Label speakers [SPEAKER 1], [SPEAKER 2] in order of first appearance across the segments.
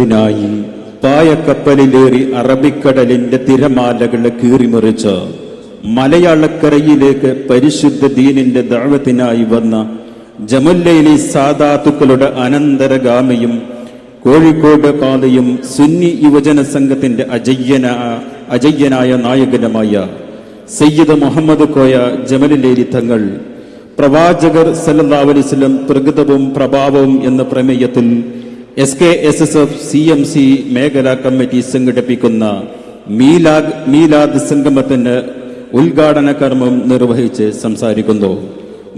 [SPEAKER 1] ദഴവത്തിനായി പായക്കപ്പലിലേറി അറബിക്കടലിന്റെ തിരമാലകളെ കീറിമറിച്ച് മലയാളക്കരയിലേക്ക് പരിശുദ്ധ ദീനിന്റെ ദഴവത്തിനായി വന്ന ജമുല്ലയിലെ സാദാത്തുക്കളുടെ അനന്തരഗാമിയും കോഴിക്കോട് പാതയും സുന്നി യുവജന സംഘത്തിന്റെ അജയ്യന അജയ്യനായ നായകനുമായ സയ്യിദ് മുഹമ്മദ് കോയ ജമലിലേരി തങ്ങൾ പ്രവാചകർ സല്ലാ അലൈഹി വസല്ലം പ്രകൃതവും പ്രഭാവവും എന്ന പ്രമേയത്തിൽ S K S S F C M C മേഖലാ കമ്മിറ്റി സംഘടിപ്പിക്കുന്ന മീലാദ് മീലാദ് സംഗമത്തിന് ഉദ്ഘാടന കർമ്മം നിർവഹിച്ച് സംസാരിക്കുന്നു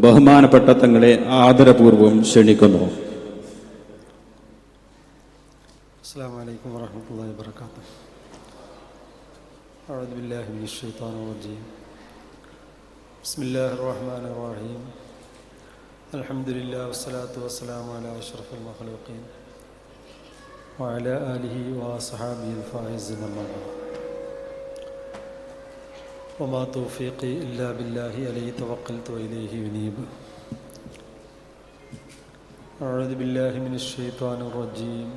[SPEAKER 1] ബഹുമാനപ്പെട്ട തങ്ങളെ ആദരപൂർവ്വം ക്ഷണിക്കുന്നു
[SPEAKER 2] السلام عليكم ورحمة الله وبركاته أعوذ بالله من الشيطان الرجيم بسم الله الرحمن الرحيم الحمد لله والصلاة والسلام على أشرف المخلوقين وعلى آله وصحابه الفائزين بعد وما توفيقي إلا بالله عليه توكلت وإليه أنيب. أعوذ بالله من الشيطان الرجيم.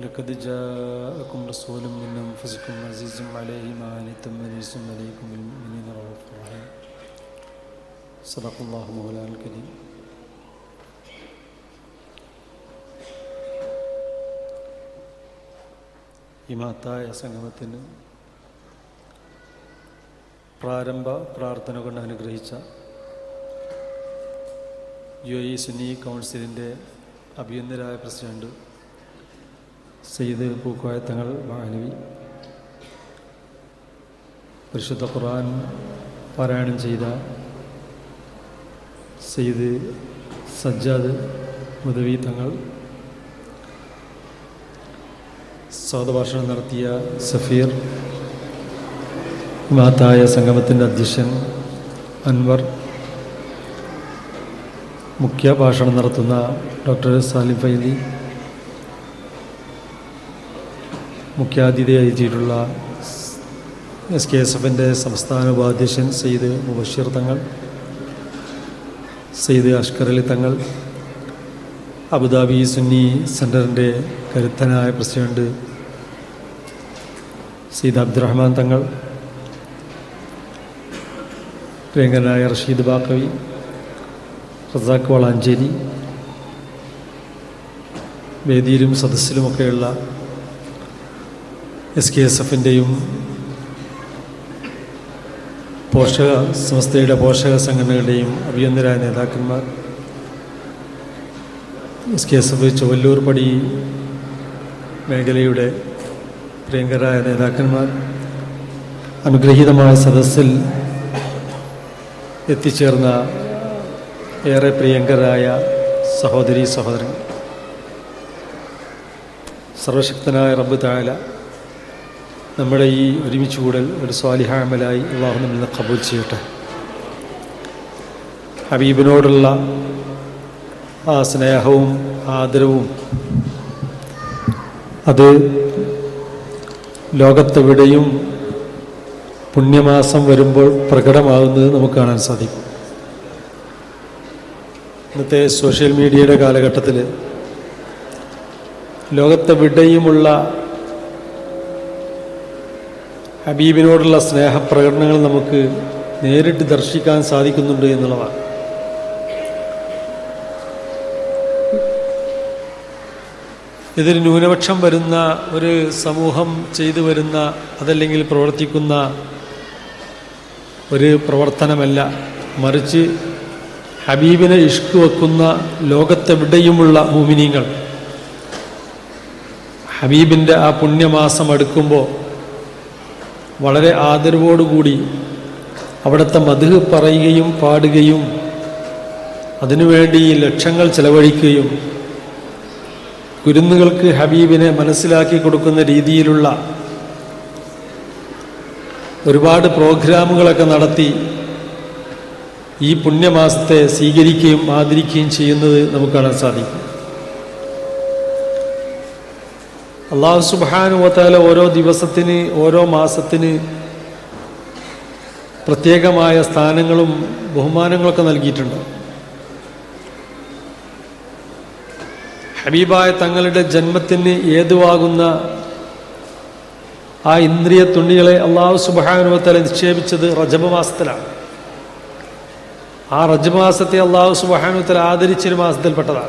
[SPEAKER 2] لقد جاءكم رسول من أنفسكم عزيز عليه ما عنتم حريص عليكم بالمؤمنين رؤوف رحيم. صدق الله مولانا الكريم. ഈ മഹത്തായ സംഗമത്തിന് പ്രാരംഭ പ്രാർത്ഥന കൊണ്ട് അനുഗ്രഹിച്ച യു എ സുന്നി കൗൺസിലിന്റെ അഭിയന്തരായ പ്രസിഡന്റ് സെയ്ദ് പൂക്കോയത്തങ്ങൾ മാനവി പരിശുദ്ധ ഖുർആൻ പാരായണം ചെയ്ത സെയ്ദ് സജ്ജാദ് മുദവി തങ്ങൾ സ്വാഗതഭാഷണം നടത്തിയ സഫീർ മഹത്തായ സംഗമത്തിന്റെ അധ്യക്ഷൻ അൻവർ മുഖ്യ ഭാഷണം നടത്തുന്ന ഡോക്ടർ സാലിം ഫൈലി മുഖ്യാതിഥിയായി എത്തിയിട്ടുള്ള എസ് കെ എസ് എഫിന്റെ സംസ്ഥാന ഉപാധ്യക്ഷൻ സെയ്ദ് മുബഷീർ തങ്ങൾ സെയ്ദ് അഷ്കർ അലി തങ്ങൾ അബുദാബി സുന്നി സെന്ററിന്റെ കരുത്തനായ പ്രസിഡന്റ് സീദ് അബ്ദുറഹ്മാൻ തങ്ങൾ പ്രിയങ്കനായ റഷീദ് ബാക്കവി റസാഖ് വളാഞ്ചേരി വേദിയിലും സദസ്സിലുമൊക്കെയുള്ള എസ് കെ എസ് എഫിന്റെയും പോഷക സംസ്ഥയുടെ പോഷക സംഘടനകളുടെയും അഭിയന്തരായ നേതാക്കന്മാർ S K S F Chowallur Padi മേഖലയുടെ പ്രിയങ്കരായ നേതാക്കന്മാർ അനുഗ്രഹീതമായ സദസ്സിൽ എത്തിച്ചേർന്ന ഏറെ പ്രിയങ്കരായ സഹോദരി സഹോദരൻ സർവശക്തനായ റബ്ബ് തായാല നമ്മുടെ ഈ ഒരുമിച്ച് കൂടൽ ഒരു സ്വാലിഹാമലായി അള്ളാഹു നിന്ന് കബൂൽ ചെയ്യട്ടെ. ഹബീബിനോടുള്ള സ്നേഹവും ആദരവും. അത് ലോകത്തെവിടെയും പുണ്യമാസം വരുമ്പോൾ പ്രകടമാകുന്നത് നമുക്ക് കാണാൻ സാധിക്കും. ഇന്നത്തെ സോഷ്യൽ മീഡിയയുടെ കാലഘട്ടത്തിൽ ലോകത്തെവിടെയുമുള്ള ഹബീബിനോടുള്ള സ്നേഹപ്രകടനങ്ങൾ നമുക്ക് നേരിട്ട് ദർശിക്കാൻ സാധിക്കുന്നുണ്ട് എന്നുള്ളതാണ്. ഇതിൽ ന്യൂനപക്ഷം വരുന്ന ഒരു സമൂഹം ചെയ്തു വരുന്ന അതല്ലെങ്കിൽ പ്രവർത്തിക്കുന്ന ഒരു പ്രവർത്തനമല്ല. മറിച്ച് ഹബീബിനെ ഇഷ്ക് വെക്കുന്ന ലോകത്തെവിടെയുമുള്ള മൂമിനീങ്ങൾ. ഹബീബിന്റെ ആ പുണ്യമാസം അടുക്കുമ്പോൾ വളരെ ആദരവോടുകൂടി അവിടുത്തെ മധു പറയുകയും പാടുകയും അതിനുവേണ്ടി ലക്ഷങ്ങൾ ചെലവഴിക്കുകയും കുരുന്നുകൾക്ക് ഹബീബിനെ മനസ്സിലാക്കി കൊടുക്കുന്ന രീതിയിലുള്ള ഒരുപാട് പ്രോഗ്രാമുകളൊക്കെ നടത്തി ഈ പുണ്യമാസത്തെ സ്വീകരിക്കുകയും ആദരിക്കുകയും ചെയ്യുന്നത് നമുക്ക് കാണാൻ സാധിക്കും. അള്ളാഹു സുബാനുവത്താല ഓരോ ദിവസത്തിന് ഓരോ മാസത്തിന് പ്രത്യേകമായ സ്ഥാനങ്ങളും ബഹുമാനങ്ങളൊക്കെ നൽകിയിട്ടുണ്ട്. ഹബീബായ തങ്ങളുടെ ജന്മത്തിന് ഏതുവാകുന്ന ആ ഇന്ദ്രിയ തുണികളെ അള്ളാഹു സുബാനുവത്തല നിക്ഷേപിച്ചത് റജബ് മാസത്തിലാണ്. ആ റജബ് മാസത്തെ അള്ളാഹു സുബാനുവത്തല ആദരിച്ചൊരു മാസത്തിൽപ്പെട്ടതാണ്.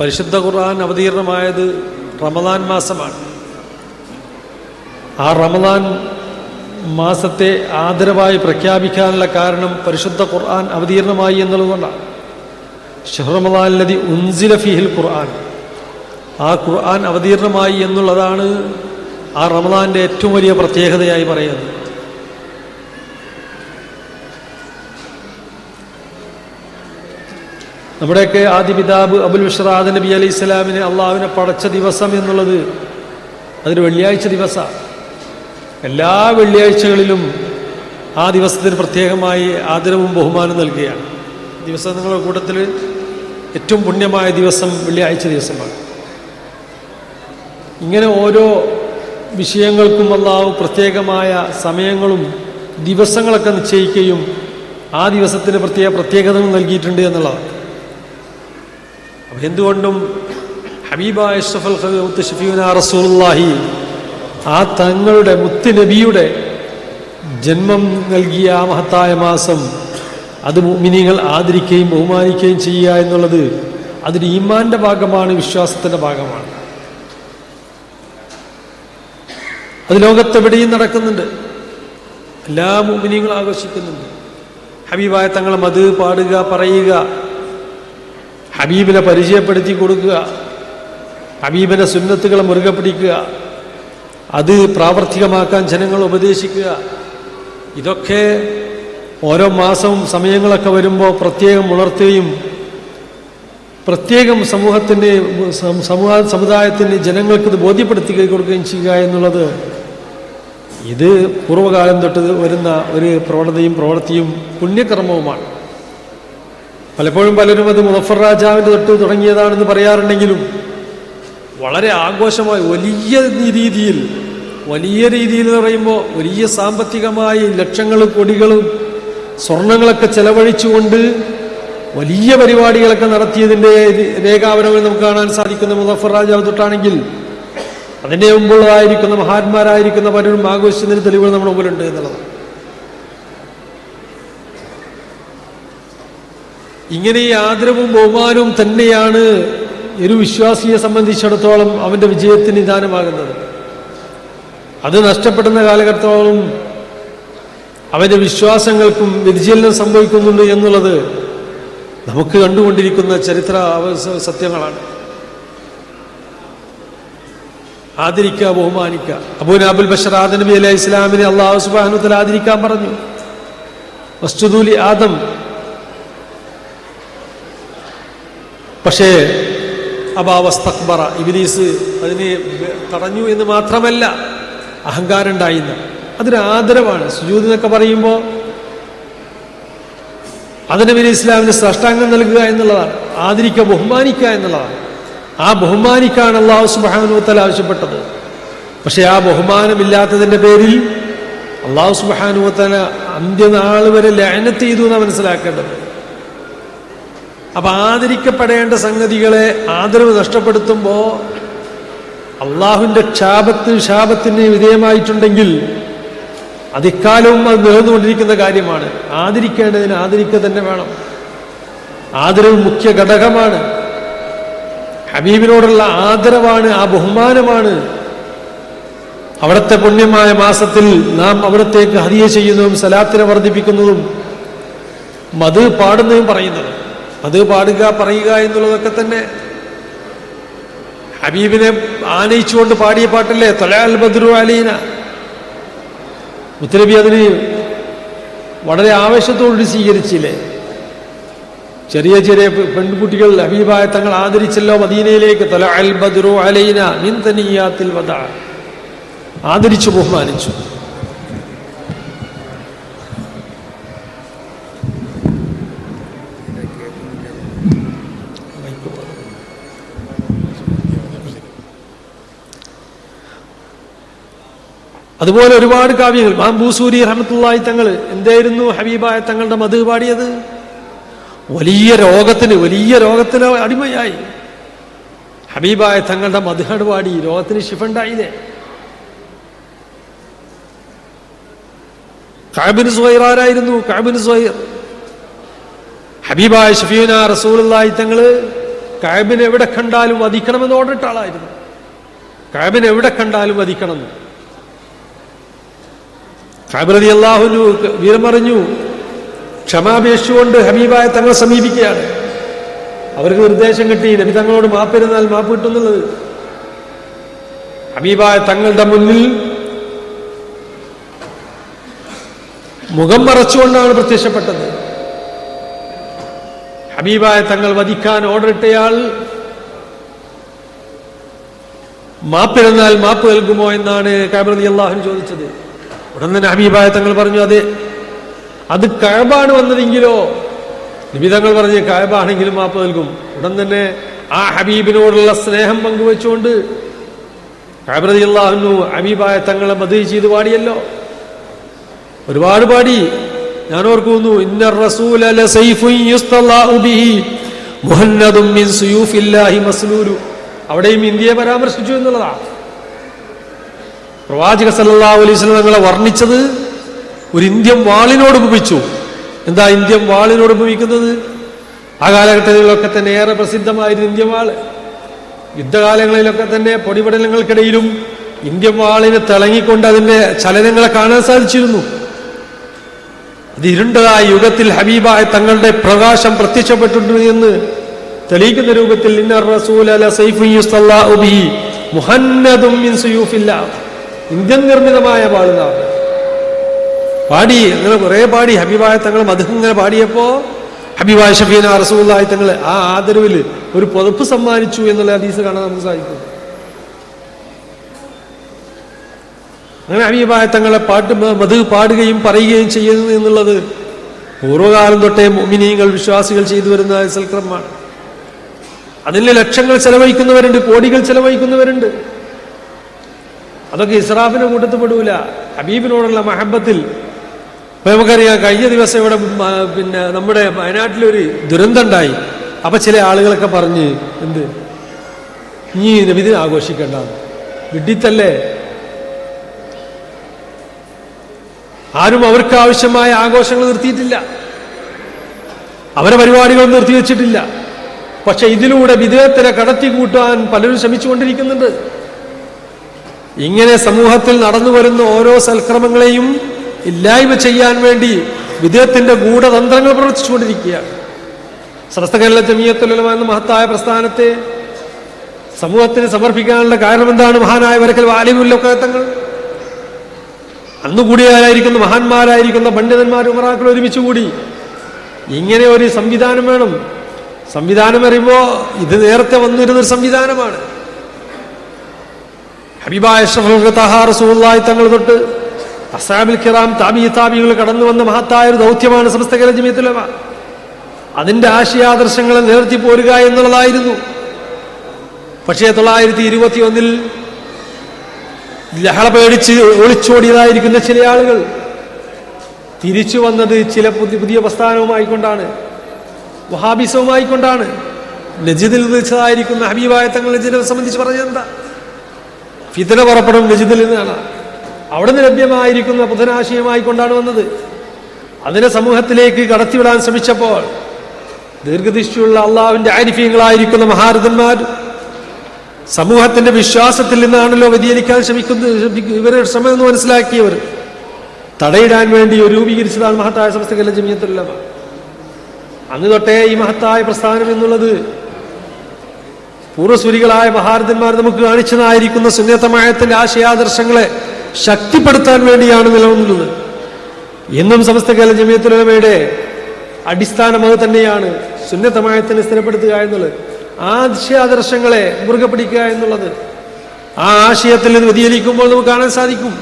[SPEAKER 2] പരിശുദ്ധ ഖുർആൻ അവതീർണമായത് റമദാൻ മാസമാണ്. ആ റമദാൻ മാസത്തെ ആദരവായി പ്രഖ്യാപിക്കാനുള്ള കാരണം പരിശുദ്ധ ഖുർആൻ അവതീർണമായി എന്നുള്ളതുകൊണ്ടാണ്. ഷഹ്റമദാനതി ഉൻസില ഫിഹിൽ ഖുർആൻ. ആ ഖുർആൻ അവതീർണമായി എന്നുള്ളതാണ് ആ റമദാന്റെ ഏറ്റവും വലിയ പ്രത്യേകതയായി പറയുന്നത്. നമ്മുടെയൊക്കെ ആദ്യ പിതാബ് അബുൽ ബഷറാദ് നബി അലൈഹി ഇസ്ലാമിന് അള്ളാഹുവിനെ പടച്ച ദിവസം എന്നുള്ളത് അതൊരു വെള്ളിയാഴ്ച ദിവസമാണ്. എല്ലാ വെള്ളിയാഴ്ചകളിലും ആ ദിവസത്തിന് പ്രത്യേകമായി ആദരവും ബഹുമാനം നൽകുകയാണ്. ദിവസം നിങ്ങളുടെ കൂട്ടത്തിൽ ഏറ്റവും പുണ്യമായ ദിവസം വെള്ളിയാഴ്ച ദിവസമാണ്. ഇങ്ങനെ ഓരോ വിഷയങ്ങൾക്കും അള്ളാഹു പ്രത്യേകമായ സമയങ്ങളും ദിവസങ്ങളൊക്കെ നിശ്ചയിക്കുകയും ആ ദിവസത്തിന് പ്രത്യേക പ്രത്യേകതകൾ നൽകിയിട്ടുണ്ട് എന്നുള്ളതാണ്. അപ്പം എന്തുകൊണ്ടും ഹബീബ അഷ്റഫൽ മുത്ത് ഷഫീന റസൂലുള്ളാഹി ആ തങ്ങളുടെ മുത്ത് നബിയുടെ ജന്മം നൽകിയ ആ മഹത്തായ മാസം അത് മിനിങ്ങൾ ആദരിക്കുകയും ബഹുമാനിക്കുകയും ചെയ്യുക എന്നുള്ളത് അതിന് ഈമാന്റെ ഭാഗമാണ് വിശ്വാസത്തിന്റെ ഭാഗമാണ്. അത് ലോകത്തെവിടെയും നടക്കുന്നുണ്ട്. എല്ലാ മുമിനിങ്ങളും ആഘോഷിക്കുന്നുണ്ട്. ഹബീബായ തങ്ങളെ മത് പാടുക പറയുക ഹബീബിനെ പരിചയപ്പെടുത്തി കൊടുക്കുക ഹബീബിനെ സുന്നത്തുകളെ മുറുകെ പിടിക്കുക അത് പ്രാവർത്തികമാക്കാൻ ജനങ്ങൾ ഉപദേശിക്കുക ഇതൊക്കെ ഓരോ മാസവും സമയങ്ങളൊക്കെ വരുമ്പോൾ പ്രത്യേകം ഉണർത്തുകയും പ്രത്യേകം സമൂഹത്തിന്റെ സമൂഹ സമുദായത്തിന്റെ ജനങ്ങൾക്ക് ഇത് ബോധ്യപ്പെടുത്തി കൊടുക്കുകയും ചെയ്യുക എന്നുള്ളത് ഇത് പൂർവകാലം തൊട്ട് വരുന്ന ഒരു പ്രവണതയും പ്രവൃത്തിയും പുണ്യകർമ്മവുമാണ്. പലപ്പോഴും പലരും അത് മുസഫർ രാജാവിന്റെ തൊട്ട് തുടങ്ങിയതാണെന്ന് പറയാറുണ്ടെങ്കിലും വളരെ ആഘോഷമായി വലിയ രീതിയിൽ വലിയ രീതിയിൽ എന്ന് പറയുമ്പോൾ വലിയ സാമ്പത്തികമായി ലക്ഷങ്ങളും കൊടികളും സ്വർണങ്ങളൊക്കെ ചെലവഴിച്ചുകൊണ്ട് വലിയ പരിപാടികളൊക്കെ നടത്തിയതിന്റെ രേഖാപരമായി നമുക്ക് കാണാൻ സാധിക്കുന്ന മുസഫർ രാജാവ് തൊട്ടാണെങ്കിൽ അതിന്റെ മുമ്പുള്ളതായിരിക്കുന്ന മഹാന്മാരായിരിക്കുന്ന പലരും ആഘോഷിച്ചതിന് തെളിവുകൾ നമ്മുടെ മുമ്പിലുണ്ട് എന്നുള്ളത്. ഇങ്ങനെ ഈ ആദരവും ബഹുമാനവും തന്നെയാണ് ഒരു വിശ്വാസിയെ സംബന്ധിച്ചിടത്തോളം അവന്റെ വിജയത്തിന് നിദാനമാകുന്നത്. അത് നഷ്ടപ്പെടുന്ന കാലഘട്ടത്തോളം അവന്റെ വിശ്വാസങ്ങൾക്കും വ്യതിചലനം സംഭവിക്കുന്നുണ്ട് എന്നുള്ളത് നമുക്ക് കണ്ടുകൊണ്ടിരിക്കുന്ന ചരിത്ര സത്യങ്ങളാണ്. ആദരിക്കുക ബഹുമാനിക്കുക. അബൂൻ അബുൽ ബഷർ ആദ നബി അലൈഹി ഇസ്ലാമിനെ അള്ളാഹു സുബാനുത്തൽ ആദരിക്കാൻ പറഞ്ഞു. വസ്തുദൂലി ആദം. പക്ഷേ അബാവസ്തക്ബറ ഇബിലീസ് അതിനെ തടഞ്ഞു എന്ന് മാത്രമല്ല അഹങ്കാരം ഉണ്ടായിന്ന് അതൊരു ആദരവാണ് സുജൂത് എന്നൊക്കെ പറയുമ്പോൾ അതിന് പിന്നെ ഇസ്ലാമിന് സാഷ്ടാംഗം നൽകുക എന്നുള്ളതാണ്. ആദരിക്കുക ബഹുമാനിക്കുക എന്നുള്ളതാണ്. ആ ബഹുമാനിക്കാണ് അള്ളാഹു സുബാനുവത്തൽ ആവശ്യപ്പെട്ടത്. പക്ഷെ ആ ബഹുമാനമില്ലാത്തതിന്റെ പേരിൽ അള്ളാഹു സുബാനുവത്തല അന്ത്യനാൾ വരെ ലയനത്ത് ചെയ്തു എന്നാണ് മനസ്സിലാക്കേണ്ടത്. അപ്പൊ ആദരിക്കപ്പെടേണ്ട സംഗതികളെ ആദരവ് നഷ്ടപ്പെടുത്തുമ്പോൾ അള്ളാഹുവിന്റെ ക്ഷാപത്തിന് ശാപത്തിന് വിധേയമായിട്ടുണ്ടെങ്കിൽ അത് ഇക്കാലവും അത് നിലനിന്നുകൊണ്ടിരിക്കുന്ന കാര്യമാണ്. ആദരിക്കേണ്ടതിന് ആദരിക്കുക തന്നെ വേണം. ആദരവ് മുഖ്യ ഘടകമാണ്. ഹബീബിനോടുള്ള ആദരവാണ് ആ ബഹുമാനമാണ്. അവിടുത്തെ പുണ്യമായ മാസത്തിൽ നാം അവിടത്തേക്ക് ഹരിയ ചെയ്യുന്നതും സലാത്തിനെ വർദ്ധിപ്പിക്കുന്നതും മത് പാടുന്നതും പറയുന്നതും. മത് പാടുക പറയുക എന്നുള്ളതൊക്കെ തന്നെ ഹബീബിനെ ആനയിച്ചുകൊണ്ട് പാടിയ പാട്ടല്ലേ? തൊലാൽ ബദ്രു അലീന. മുത്തനബി അതിന് വളരെ ആവേശത്തോടുകൂടി സ്വീകരിച്ചില്ലേ? ചെറിയ ചെറിയ പെൺകുട്ടികൾ ഹബീബായ തങ്ങൾ ആദരിച്ചല്ലോ മദീനയിലേക്ക്. തല അൽ ബദ്രു അലൈന മിൻ തനിയാത്തിൽ വദ. ആദരിച്ചു ബഹുമാനിച്ചു. അതുപോലെ ഒരുപാട് കാവ്യങ്ങൾ. മാം ബൂസൂരി റഹമത്തുള്ളായി തങ്ങൾ എന്തായിരുന്നു ഹബീബായ തങ്ങളുടെ മധു പാടിയത്? വലിയ രോഗത്തിന് വലിയ രോഗത്തിന് അടിമയായി. ഹബീബായ തങ്ങളുടെ മധുഹട് പാടി രോഗത്തിന് ശിഫുണ്ടായില്ലേ? Cabin സുഹൈറാരായിരുന്നു cabin Suhair. ഹബീബായ ഷഫീന റസൂലായി തങ്ങൾ കാബിനെ എവിടെ കണ്ടാലും വധിക്കണമെന്ന് ഓർഡിട്ട ആളായിരുന്നു. കാബിനെ എവിടെ കണ്ടാലും വധിക്കണം കാബിറതി അള്ളാഹുനു വീരമറിഞ്ഞു. ക്ഷമാപേക്ഷിച്ചുകൊണ്ട് ഹബീബായ തങ്ങളെ സമീപിക്കുകയാണ്. അവർക്ക് നിർദ്ദേശം കിട്ടി നബി തങ്ങളോട് മാപ്പിരുന്നാൽ മാപ്പ് കിട്ടുന്നുള്ളത്. ഹബീബായ തങ്ങളുടെ മുന്നിൽ മുഖം മറച്ചുകൊണ്ടാണ് പ്രത്യക്ഷപ്പെട്ടത്. ഹബീബായ തങ്ങൾ വധിക്കാൻ ഓർഡറിട്ടയാൾ മാപ്പിരുന്നാൽ മാപ്പ് നൽകുമോ എന്നാണ് കാബറതി അള്ളാഹുൻ ചോദിച്ചത്. ഉടൻ തന്നെ ഹബീബായ തങ്ങൾ പറഞ്ഞു അതെ അത് കഴബാണ് വന്നതെങ്കിലോ? നിബിതങ്ങൾ പറഞ്ഞ് കഴബാണെങ്കിലും മാപ്പ് നൽകും. ഉടൻ തന്നെ ആ ഹബീബിനോടുള്ള സ്നേഹം പങ്കുവെച്ചുകൊണ്ട് കഴബ്രതിയുള്ള അള്ളാഹുനു ഹബീബായ തങ്ങളെ മതി ചെയ്ത് പാടിയല്ലോ. ഒരുപാട് പാടി. ഞാൻ ഓർക്കുന്നു അവിടെയും ഇന്ത്യയെ പരാമർശിച്ചു എന്നുള്ളതാ. പ്രവാചക സല്ലല്ലാഹു അലൈഹി തങ്ങളെ വർണിച്ചത് ഒരു ഇന്ത്യൻ വാളിനോട് ഉപമിച്ചു. എന്താ ഇന്ത്യൻ വാളിനോട് ഉപമിക്കുന്നത്? ആ കാലഘട്ടങ്ങളിലൊക്കെ തന്നെ ഏറെ പ്രസിദ്ധമായിരുന്നു ഇന്ത്യൻ വാൾ യുദ്ധകാലങ്ങളിലൊക്കെ തന്നെ പൊടിപടലങ്ങൾക്കിടയിലും ഇന്ത്യൻ വാളിന് തിളങ്ങിക്കൊണ്ട് അതിന്റെ ചലനങ്ങളെ കാണാൻ സാധിച്ചിരുന്നു. അത് ഇരുണ്ടതായ യുഗത്തിൽ ഹബീബായ തങ്ങളുടെ പ്രകാശം പ്രത്യക്ഷപ്പെട്ടിട്ടുണ്ട് എന്ന് തെളിയിക്കുന്ന രൂപത്തിൽ റസൂൽ അല സൈഫു യുസ്തല്ലാഹു ബിഹി മുഹന്നദും ഇന്ത്യൻ നിർമ്മിതമായ പാടുന്ന പാടി അങ്ങനെ കുറെ പാടി ഹബീബായ തങ്ങൾ മധുഹം ഇങ്ങനെ പാടിയപ്പോ ഹബീബായ ഷഫീന റസൂലായി തങ്ങൾ ആ ആദരവിൽ ഒരു പുതപ്പ് സമ്മാനിച്ചു എന്നുള്ള ഹദീസ് കാണാൻ നമുക്ക് സാധിക്കും. അങ്ങനെ ഹബീബായ തങ്ങളെ പാട്ട് മധു പാടുകയും പറയുകയും ചെയ്യുന്നു എന്നുള്ളത് പൂർവകാലം തൊട്ടേ മുഅ്മിനീങ്ങൾ വിശ്വാസികൾ ചെയ്തു വരുന്ന സൽക്രമമാണ്. അതിന് ലക്ഷങ്ങൾ ചെലവഴിക്കുന്നവരുണ്ട് കോടികൾ ചെലവഴിക്കുന്നവരുണ്ട്. അതൊക്കെ ഇസ്രാഫിന്റെ കൂട്ടത്തിൽ പെടൂല. ഹബീബിനോടുള്ള മഹബത്തിൽ ഇപ്പൊ നമുക്കറിയാം കഴിഞ്ഞ ദിവസം ഇവിടെ പിന്നെ നമ്മുടെ വയനാട്ടിലൊരു ദുരന്തം ഉണ്ടായി. അപ്പൊ ചില ആളുകളൊക്കെ പറഞ്ഞ് എന്ത്? നീ നബിദിനെ ആഘോഷിക്കേണ്ട. വിഡിത്തല്ലേ ആരും അവർക്ക് ആവശ്യമായ ആഘോഷങ്ങൾ നിർത്തിയിട്ടില്ല. അവരെ പരിപാടികൾ നിർത്തിവെച്ചിട്ടില്ല. പക്ഷെ ഇതിലൂടെ വിദേഹത്തിനെ കടത്തി കൂട്ടാൻ പലരും ശ്രമിച്ചുകൊണ്ടിരിക്കുന്നുണ്ട്. ഇങ്ങനെ സമൂഹത്തിൽ നടന്നു വരുന്ന ഓരോ സൽക്രമങ്ങളെയും ഇല്ലായ്മ ചെയ്യാൻ വേണ്ടി വിദേഹത്തിന്റെ ഗൂഢതന്ത്രങ്ങൾ പ്രവർത്തിച്ചുകൊണ്ടിരിക്കുകയാണ്. സമസ്ത കേരള ജമീയത്തുലമ എന്ന മഹത്തായ പ്രസ്ഥാനത്തെ സമൂഹത്തിന് സമർപ്പിക്കാനുള്ള കാരണം എന്താണ് മഹാനായ വരക്കൽ വാലിമുല്ലൊക്കത്തങ്ങൾ? തങ്ങൾ അന്നുകൂടിയായിരിക്കുന്ന മഹാന്മാരായിരിക്കുന്ന പണ്ഡിതന്മാർ ഉമറാക്കൾ ഒരുമിച്ച് കൂടി ഇങ്ങനെ ഒരു സംവിധാനം വേണം. സംവിധാനം അറിയുമ്പോൾ ഇത് നേരത്തെ വന്നിരുന്നൊരു സംവിധാനമാണ്. തങ്ങൾ തൊട്ട് അസാബിൽ കിറാം താബി താബികൾ കടന്നു വന്ന മഹത്തായ ഒരു ദൗത്യമാണ് സമസ്ത കേരള ജമീയത്തുലമ അതിന്റെ ആശയാദർശങ്ങളെ നിലനിർത്തി പോരുക എന്നുള്ളതായിരുന്നു. പക്ഷേ തൊള്ളായിരത്തി ഇരുപത്തി ഒന്നിൽ ലഹള പേടിച്ച് ഒളിച്ചോടിയതായിരിക്കുന്ന ചില ആളുകൾ തിരിച്ചു വന്നത് ചില പുതിയ പുതിയ പ്രസ്ഥാനവുമായിക്കൊണ്ടാണ് വഹാബിസവുമായിക്കൊണ്ടാണ്. നജിദിൽ വെച്ചതായിരിക്കുന്ന ഹബീബായ തങ്ങൾ നജിദിനെ സംബന്ധിച്ച് പറഞ്ഞെന്താ ഫിതന പുറപ്പെടും വിജിതിൽ നിന്നാണ്. അവിടെ നിന്ന് ലഭ്യമായിരിക്കുന്ന പുതനാശയമായിക്കൊണ്ടാണ് വന്നത്. അതിനെ സമൂഹത്തിലേക്ക് കടത്തിവിടാൻ ശ്രമിച്ചപ്പോൾ ദീർഘദൃഷ്ടിയുള്ള അള്ളാവിന്റെ ആരിഫ്യങ്ങളായിരിക്കുന്ന മഹാരഥന്മാർ സമൂഹത്തിന്റെ വിശ്വാസത്തിൽ നിന്നാണല്ലോ വ്യതിചലിക്കാൻ ശ്രമിക്കുന്നത് ഇവരുടെ ശ്രമം എന്ന് മനസ്സിലാക്കിയവർ തടയിടാൻ വേണ്ടി രൂപീകരിച്ചതാണ് മഹത്തായ സമസ്ത കേരള ജമിയത്തുല്ലമ അന്ന് തൊട്ടേ ഈ മഹത്തായ പ്രസ്ഥാനം എന്നുള്ളത് പൂർവസൂരികളായ മഹാരഥന്മാർ നമുക്ക് കാണിച്ചതായിരിക്കുന്ന സുന്നേത്തമായത്തിന്റെ ആശയാദർശങ്ങളെ ശക്തിപ്പെടുത്താൻ വേണ്ടിയാണ് നിലനിന്നത്. എന്നും സമസ്ത കേരള ജമിയത്തുലമയുടെ അടിസ്ഥാനം അത് തന്നെയാണ്. സുന്നത്തമായത്തിനെ സ്ഥിരപ്പെടുത്തുക എന്നുള്ളത്. ആശയാദർശങ്ങളെ മുറുകെ പിടിക്കുക എന്നുള്ളത്. ആ ആശയത്തിൽ നിന്ന് വ്യതിചരിക്കുമ്പോൾ നമുക്ക് കാണാൻ സാധിക്കും.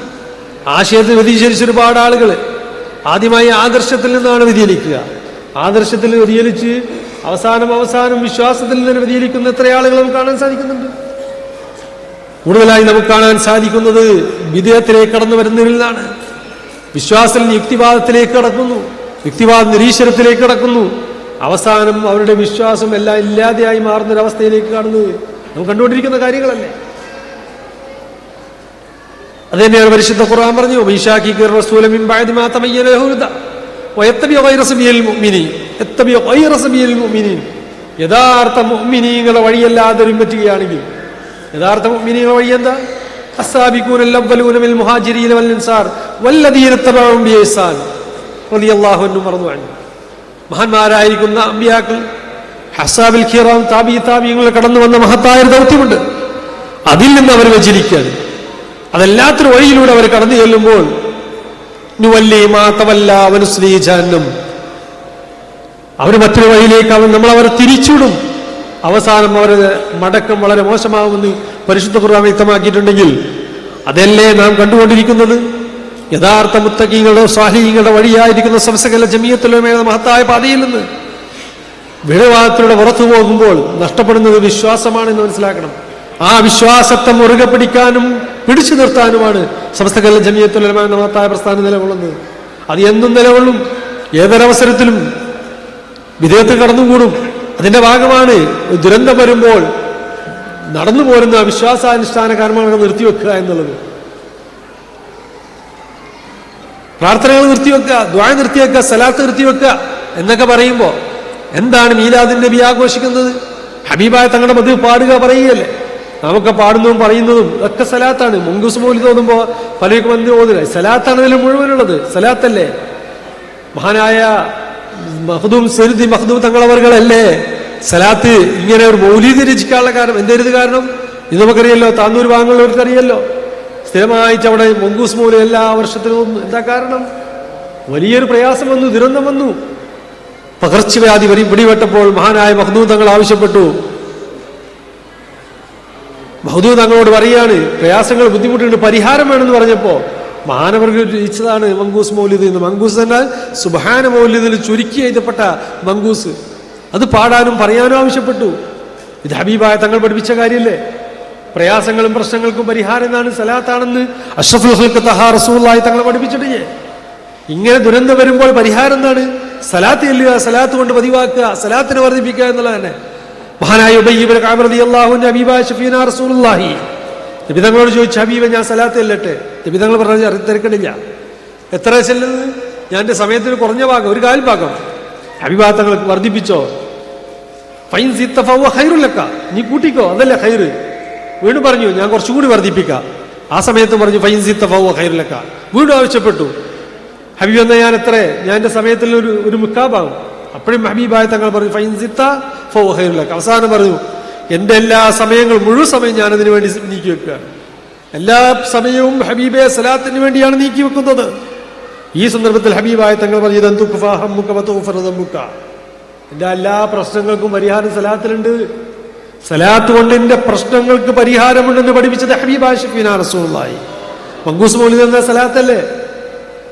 [SPEAKER 2] ആശയത്തിൽ വ്യതിചരിച്ച ഒരുപാട് ആളുകൾ ആദ്യമായി ആദർശത്തിൽ നിന്നാണ് വ്യതിചലിക്കുക. ആദർശത്തിൽ വ്യതിചലിച്ച് അവസാനം അവസാനം വിശ്വാസത്തിൽ നിന്ന് വ്യതിയിരിക്കുന്ന എത്ര ആളുകൾ നമുക്ക് കാണാൻ സാധിക്കുന്നുണ്ട്. കൂടുതലായി നമുക്ക് കാണാൻ സാധിക്കുന്നത് വിദേഹത്തിലേക്ക് കടന്നു വരുന്നതിൽ നിന്നാണ് വിശ്വാസത്തിൽ യുക്തിവാദത്തിലേക്ക് കടക്കുന്നു യുക്തിവാദ നിരീശ്വരത്തിലേക്ക് കടക്കുന്നു. അവസാനം അവരുടെ വിശ്വാസം എല്ലാം ഇല്ലാതെയായി മാറുന്ന ഒരു അവസ്ഥയിലേക്ക് കാണുന്നത് നമുക്ക് കണ്ടുകൊണ്ടിരിക്കുന്ന കാര്യങ്ങളല്ലേ? അത് തന്നെയാണ് പരിശുദ്ധ ഖുർആൻ പറഞ്ഞു വൈശാഖി റസൂല മിൻ ബഅദി മാ തബയ്യന ലഹു ഹുദ. വയത്തബി ഗൈറ സബീലിൽ മുഅ്മിനീൻ. യഥാർത്ഥ മുഅ്മിനീങ്ങളെ വഴിയല്ലാതൊരു പറ്റുകയാണെങ്കിൽ യഥാർത്ഥ മുഹ്മിനീങ്ങളെ വഴി എന്താ? അസാബിക്കൂൻ മഹാന്മാരായിരിക്കുന്ന കടന്നു വന്ന മഹത്തായ ദൗത്യമുണ്ട്. അതിൽ നിന്ന് അവർ വ്യചരിക്കുകയാണ് അതെല്ലാത്തൊരു വഴിയിലൂടെ അവർ കടന്നു ചെല്ലുമ്പോൾ അവർ മറ്റൊരു വഴിയിലേക്ക് അവൻ നമ്മൾ അവരെ തിരിച്ചുവിടും. അവസാനം അവരുടെ മടക്കം വളരെ മോശമാകുമെന്ന് പരിശുദ്ധ ഖുർആൻ വ്യക്തമാക്കിയിട്ടുണ്ടെങ്കിൽ അതല്ലേ നാം കണ്ടുകൊണ്ടിരിക്കുന്നത്? യഥാർത്ഥ മുത്തകീങ്ങളുടെ സ്വാഹീങ്ങളുടെ വഴിയായിരിക്കുന്ന സംസകല ജമീയത്തിലുമേ മഹത്തായ പാതയിൽ നിന്ന് വിടവാദത്തിലൂടെ പുറത്തു പോകുമ്പോൾ നഷ്ടപ്പെടുന്നത് വിശ്വാസമാണെന്ന് മനസ്സിലാക്കണം. ആ വിശ്വാസത്തെ മുറുകെ പിടിക്കാനും പിടിച്ചു നിർത്താനുമാണ് സമസ്തകല ജമീയത്തുലമായ മഹത്തായ പ്രസ്ഥാനം നിലകൊള്ളുന്നത്. അത് എന്നും നിലകൊള്ളും. ഏതൊരവസരത്തിലും വിധേയത്തിൽ കടന്നുകൂടും. അതിന്റെ ഭാഗമാണ് ദുരന്തം വരുമ്പോൾ നടന്നു പോരുന്ന വിശ്വാസാനുഷ്ഠാന കർമ്മങ്ങൾ നിർത്തിവെക്കുക എന്നുള്ളത്. പ്രാർത്ഥനകൾ നിർത്തിവെക്കുക ദ്വായ നിർത്തിവെക്കുക സലാത്ത് നിർത്തിവെക്കുക എന്നൊക്കെ പറയുമ്പോൾ എന്താണ് മീലാദിൻ നബി ആഘോഷിക്കുന്നത്? ഹബീബായ തങ്ങളുടെ മതി പാടുക പറയുകയല്ലേ? നമുക്ക് പാടുന്നതും പറയുന്നതും ഒക്കെ സലാത്താണ്. മുങ്കൂസ് മൂലി തോന്നുമ്പോൾ പലർക്കും മന്തി ഓതുക സലാത്താണ് ഇതിൽ മുഴുവനുള്ളത് സലാത്തല്ലേ? മഹാനായ മഹദൂം സെരുദി മഹദൂം തങ്ങളവർകളല്ലേ? സലാത്ത് ഇങ്ങനെ ഒരു മൗലീതി രചിക്കാനുള്ള കാരണം എന്തരുത് കാരണം? ഇത് നമുക്കറിയല്ലോ താന്നൂർ ഭാഗങ്ങളിലവർക്ക് അറിയല്ലോ സ്ഥിരമായിട്ട് അവിടെ മൊങ്കൂസ് മൂലം എല്ലാ വർഷത്തിലും എന്താ കാരണം? വലിയൊരു പ്രയാസം വന്നു ദുരന്തം വന്നു. പകർച്ചവ്യാധി വരി പിടിപെട്ടപ്പോൾ മഹാനായ മഹദൂ തങ്ങൾ ആവശ്യപ്പെട്ടു. മഹദൂ തങ്ങളോട് പറയാണ് പ്രയാസങ്ങൾ ബുദ്ധിമുട്ടുണ്ട് പരിഹാരം വേണമെന്ന് പറഞ്ഞപ്പോ മാനവർഗ രചിച്ചതാണ് മങ്കൂസ് മൗലിദ് എന്ന്. മങ്കൂസ് എന്നാൽ സുബാന മൗലിദിൽ ചുരുക്കി എഴുതപ്പെട്ട മങ്കൂസ്. അത് പാടാനും പറയാനും ആവശ്യപ്പെട്ടു. ഇത് ഹബീബായ തങ്ങൾ പഠിപ്പിച്ച കാര്യമല്ലേ പ്രയാസങ്ങളും പ്രശ്നങ്ങൾക്കും പരിഹാരം എന്നാണ് സലാത്താണെന്ന് അഷ്റഫുൽ ഹൽക്ക് തഹാ തങ്ങളെ പഠിപ്പിച്ചിട്ടില്ലേ ഇങ്ങനെ ദുരന്തം വരുമ്പോൾ പരിഹാരം എന്താണ്? സലാത്ത് ചെല്ലുക സലാത്ത് കൊണ്ട് പതിവാക്കുക സലാത്തിനെ വർദ്ധിപ്പിക്കുക എന്നുള്ളത് തന്നെ. മഹാനായ ഹബീബായ ഷഫീന റസൂലുള്ളാഹി. നബി തങ്ങളോട് ചോദിച്ചു ഹബീബ ഞാൻ സലാത്ത് ചെല്ലട്ടെ? നബി പറഞ്ഞാൽ തിരക്കണില്ല എത്ര ചെല്ലുന്നത് ഞാൻ എന്റെ സമയത്തിന് കുറഞ്ഞ ഭാഗം ഒരു കാൽ ഭാഗം. ഹബീബാ തങ്ങൾ വർദ്ധിപ്പിച്ചോ? ഫൈൻ സീത്തഫാവ ഹൈറുലക്ക നീ കൂട്ടിക്കോ അതല്ലേ ഹൈറ് വീണ്ടും പറഞ്ഞു ഞാൻ കുറച്ചുകൂടി വർദ്ധിപ്പിക്കാം. ആ സമയത്ത് പറഞ്ഞു ഫൈൻ സീത്തഫാവ ഹൈറുലക്ക വീണ്ടും ആവശ്യപ്പെട്ടു. ഹബീബ് എന്ന ഞാൻ എത്ര? ഞാൻ എന്റെ സമയത്തിൽ ഒരു ഒരു മുക്കാഭാഗം അപ്പോഴും ഹബീബായ തങ്ങൾ പറഞ്ഞു ഫൈൻ സിത്ത ഫോ ഹൈറുലക്ക അവസാനം പറഞ്ഞു എന്റെ എല്ലാ സമയങ്ങളും മുഴുവൻ സമയം ഞാനതിനു വേണ്ടി നീക്കി വെക്കുകയാണ് എല്ലാ സമയവും ഹബീബെ സലാത്തിന് വേണ്ടിയാണ് നീക്കി വെക്കുന്നത്. ഈ സന്ദർഭത്തിൽ ഹബീബായ തങ്ങൾ പറഞ്ഞത് ഇതെന്തുക്കുഫാഹമ്മുക്ക എന്റെ എല്ലാ പ്രശ്നങ്ങൾക്കും പരിഹാരം സലാത്തിലുണ്ട്. സലാത്ത് കൊണ്ട് എന്റെ പ്രശ്നങ്ങൾക്ക് പരിഹാരമുണ്ടെന്ന് പഠിപ്പിച്ചത് ഹബീബായ ഷഫീന മങ്കൂസ് മോളി എന്ന സലാത്തല്ലേ?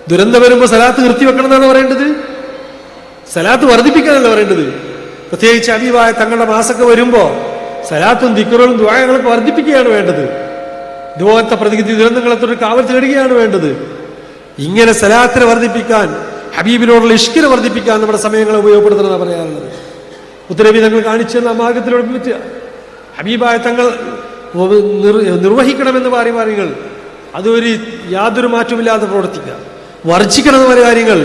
[SPEAKER 2] ദുരന്തം വരുമ്പോൾ സലാത്ത് നിർത്തിവെക്കണം എന്നാണ് പറയേണ്ടത്. സലാത്ത് വർദ്ധിപ്പിക്കാനല്ല പറയേണ്ടത്. പ്രത്യേകിച്ച് ഹബീബായ തങ്ങളുടെ മാസൊക്കെ വരുമ്പോൾ സലാത്തും ദിക്കറുകളും ദ്വായങ്ങളൊക്കെ വർദ്ധിപ്പിക്കുകയാണ് വേണ്ടത്. ഇതുപോലത്തെ പ്രതിനിധി ദുരന്തങ്ങളെ തൊട്ട് കാവൽ തേടുകയാണ് വേണ്ടത്. ഇങ്ങനെ സലാത്തിനെ വർദ്ധിപ്പിക്കാൻ ഹബീബിനോടുള്ള ഇഷ്കിനെ വർദ്ധിപ്പിക്കാൻ നമ്മുടെ സമയങ്ങളെ ഉപയോഗപ്പെടുത്തണമെന്നാണ് പറയാറുള്ളത് ഉത്തരവി തങ്ങൾ കാണിച്ചു തന്ന ആ മാർഗത്തിലൂടെ പറ്റുക ഹബീബായ തങ്ങൾ നിർ- നിർവഹിക്കണമെന്ന് പറയുന്ന കാര്യങ്ങൾ അതൊരു യാതൊരു മാറ്റമില്ലാതെ പ്രവർത്തിക്കുക. വർജിക്കണമെന്ന് പറയുന്ന കാര്യങ്ങൾ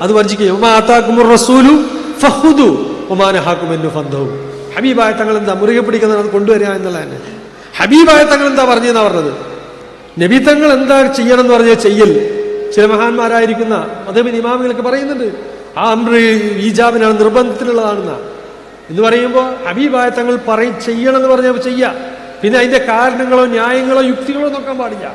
[SPEAKER 2] അത് വർജിക്കുക. റസൂലു ഹബീബായ തങ്ങൾ എന്താ മുറുകെ പിടിക്കുന്നത് അത് കൊണ്ടുവരിക എന്നുള്ള തന്നെ ഹബീബായ തങ്ങൾ എന്താ പറഞ്ഞെന്നാ പറഞ്ഞത്? നബി തങ്ങൾ എന്താ ചെയ്യണം എന്ന് പറഞ്ഞാൽ ചെയ്യൽ. ചില മഹാന്മാരായിരിക്കുന്ന അതേപോലെ ഇമാമികളൊക്കെ പറയുന്നുണ്ട് ആ അമ്ര ഈജാബിനാണ് നിർബന്ധത്തിലുള്ളതാണെന്ന. എന്ന് പറയുമ്പോൾ ഹബീബായ തങ്ങൾ പറയും ചെയ്യണം എന്ന് പറഞ്ഞാൽ ചെയ്യാം. പിന്നെ അതിന്റെ കാരണങ്ങളോ ന്യായങ്ങളോ യുക്തികളോ നോക്കാൻ പാടില്ല.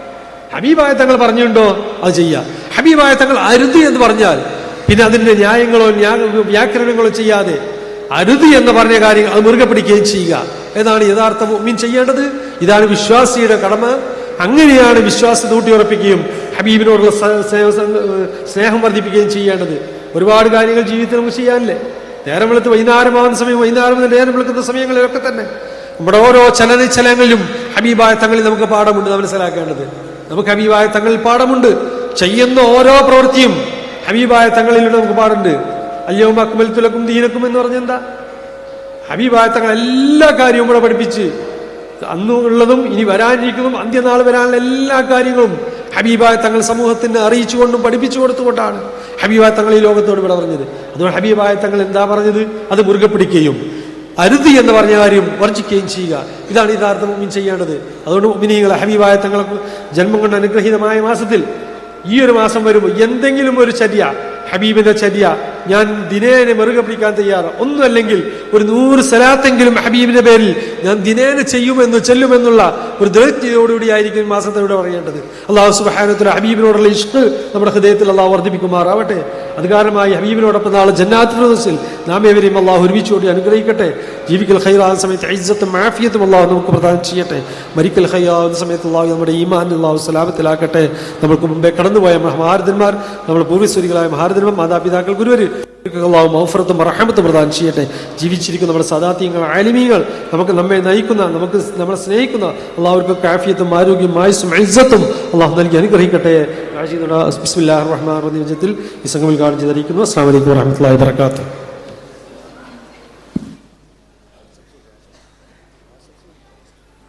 [SPEAKER 2] ഹബീബായ തങ്ങൾ പറഞ്ഞിട്ടുണ്ടോ അത് ചെയ്യാം. ഹബീബായ തങ്ങൾ അരുത് എന്ന് പറഞ്ഞാൽ പിന്നെ അതിന്റെ ന്യായങ്ങളോ ന്യായ- വ്യാകരണങ്ങളോ ചെയ്യാതെ അരുത് എന്ന് പറഞ്ഞ കാര്യങ്ങൾ അത് മുറുകെ പിടിക്കുകയും ചെയ്യുക. എന്നാണ് യഥാർത്ഥ മുഅ്മിൻ ചെയ്യേണ്ടത്. ഇതാണ് വിശ്വാസിയുടെ കടമ. അങ്ങനെയാണ് വിശ്വാസത്തെ ഊട്ടിയുറപ്പിക്കുകയും ഹബീബിനോടുള്ള സ്നേഹ- വർദ്ധിപ്പിക്കുകയും ചെയ്യേണ്ടത്. ഒരുപാട് കാര്യങ്ങൾ ജീവിതത്തിൽ നമുക്ക് ചെയ്യാനില്ലേ? നേരം വെളുത്ത് വൈകുന്നേരമാകുന്ന സമയം വൈകുന്നേരം നേരം വെളുക്കുന്ന സമയങ്ങളിലൊക്കെ തന്നെ നമ്മുടെ ഓരോ ചലനച്ചലങ്ങളിലും ഹബീബായ തങ്ങളിൽ നമുക്ക് പാഠമുണ്ട് മനസ്സിലാക്കേണ്ടത്. നമുക്ക് ഹബീബായ തങ്ങളിൽ പാഠമുണ്ട്. ചെയ്യുന്ന ഓരോ പ്രവൃത്തിയും ഹബീബായ തങ്ങളിലൂടെ നമുക്ക് പാടുണ്ട് അല്ലയോ അക്മൽത്തുലക്കും ദീനക്കും എന്ന് പറഞ്ഞെന്താ ഹബീബായ തങ്ങൾ എല്ലാ കാര്യവും കൂടെ പഠിപ്പിച്ച് അന്ന് ഉള്ളതും ഇനി വരാനിരിക്കുന്നതും അന്ത്യനാൾ വരാനുള്ള എല്ലാ കാര്യങ്ങളും ഹബീബായ തങ്ങൾ സമൂഹത്തിന് അറിയിച്ചുകൊണ്ടും പഠിപ്പിച്ചു കൊടുത്തുകൊണ്ടാണ് ഹബീബായ തങ്ങൾ ഈ ലോകത്തോട് ഇവിടെ പറഞ്ഞത്. അതുകൊണ്ട് ഹബീബായ തങ്ങൾ എന്താ പറഞ്ഞത്? അത് മുറുകെ പിടിക്കുകയും അരുതി എന്ന് പറഞ്ഞ കാര്യം വർജിക്കുകയും ചെയ്യുക. ഇതാണ് യഥാർത്ഥ മുമ്പിൻ ചെയ്യേണ്ടത്. അതുകൊണ്ട് ഉമിനികളെ ഹബീബായ തങ്ങളെ ജന്മം കൊണ്ട് അനുഗ്രഹീതമായ മാസത്തിൽ ഈ ഒരു മാസം വരുമ്പോൾ എന്തെങ്കിലും ഒരു ചര്യ ഹബീബിന്റെ ചര്യ. ഞാൻ ദിനേനെ മെറുകെ പിടിക്കാൻ തയ്യാറ്. ഒന്നുമല്ലെങ്കിൽ ഒരു നൂറ് സലാത്തെങ്കിലും ഹബീബിന്റെ പേരിൽ ഞാൻ ദിനേനെ ചെയ്യുമെന്ന് ചെല്ലുമെന്നുള്ള ഒരു ദൃഢതയോടുകൂടി ആയിരിക്കും മാസത്തിലൂടെ പറയേണ്ടത്. അള്ളാഹു സുബാനത്തുള്ള ഹബീബിനോടുള്ള ഇഷ്ട് നമ്മുടെ ഹൃദയത്തിൽ അള്ളാഹു വർദ്ധിപ്പിക്കുമാറാവട്ടെ. അത് കാരണമായി ഹബീബിനോടൊപ്പം നാളെ ജന്നാത്തിൽ നാം ഏവരെയും അള്ളാഹു ഒരുമിച്ചുകൂടി അനുഗ്രഹിക്കട്ടെ. ജീവിക്കൽ ഹൈറാൻ സമയത്ത് ഐസത്തും മാഫിയത്തും അള്ളാഹു നമുക്ക് പ്രദാനം ചെയ്യട്ടെ. മരിക്കൽ ഹൈറാവുന്ന സമയത്ത് അള്ളാഹു നമ്മുടെ ഈമാൻ അള്ളാഹു സലാമത്തിലാക്കട്ടെ. നമ്മൾക്ക് മുമ്പേ കടന്നുപോയ മഹാരഥന്മാർ നമ്മുടെ പൂർവസ്വരികളായ മഹാരഥന്മാർ മാതാപിതാക്കൾ ഗുരുവര് അള്ളാഹു മൗഫറത്തും റഹമത്തും പ്രദാനം ചെയ്യട്ടെ. ജീവിച്ചിരിക്കുന്ന നമ്മുടെ സദാത്യങ്ങൾ ആലിമീങ്ങൾ നമുക്ക് നമ്മെ നയിക്കുന്ന നമുക്ക് നമ്മളെ സ്നേഹിക്കുന്ന അള്ളാഹുർക്ക് കാഫിയത്തും ആരോഗ്യം ആയുസും ഇജ്ജത്തും അള്ളാഹു നൽകി അനുഗ്രഹിക്കട്ടെ. ഈ സംഘം ഉദ്ഘാടനം ചെയ്തിരിക്കുന്നു. അസ്സാം വലൈക്കും വാഹമത്തല്ലാ വാബർക്കാത്തു